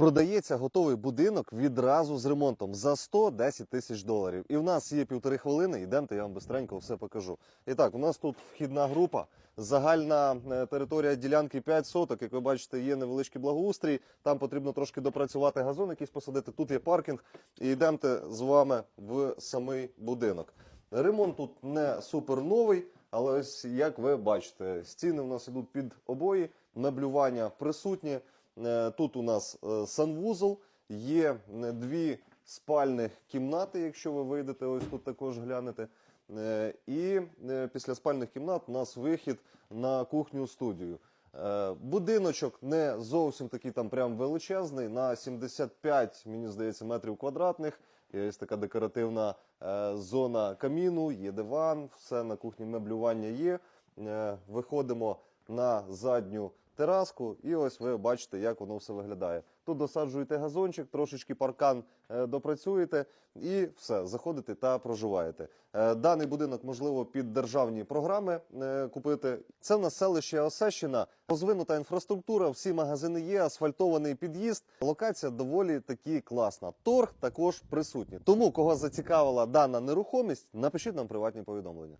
Продається готовий будинок відразу з ремонтом за 110 тисяч доларів. І в нас є півтори хвилини. Йдемте, я вам бистренько все покажу. І так, у нас тут вхідна група. Загальна е, територія ділянки 5 соток. Як ви бачите, є невеличкий благоустрій. Там потрібно трошки допрацювати газон, якийсь посадити. Тут є паркінг. І йдемте з вами в самий будинок. Ремонт тут не супер новий, але ось як ви бачите, стіни у нас ідуть під обої, меблювання присутнє. Е, Тут у нас е, санвузол, є е, дві спальних кімнати, якщо ви вийдете, ось тут також глянете. І після спальних кімнат у нас вихід на кухню студію. Е, Будиночок не зовсім такий там прям величезний, на 75, мені здається, метрів квадратних. Є така декоративна зона каміну, є диван, все на кухні меблювання є. Виходимо на задню тераску, і ось ви бачите, як воно все виглядає. Тут досаджуєте газончик, трошечки паркан е, допрацюєте, і все, заходите та проживаєте. Е, Даний будинок можливо під державні програми е, купити. Це в нас селище Осещина, розвинута інфраструктура, всі магазини є, асфальтований під'їзд. Локація доволі таки класна. Торг також присутній. Тому кого зацікавила дана нерухомість, напишіть нам приватні повідомлення.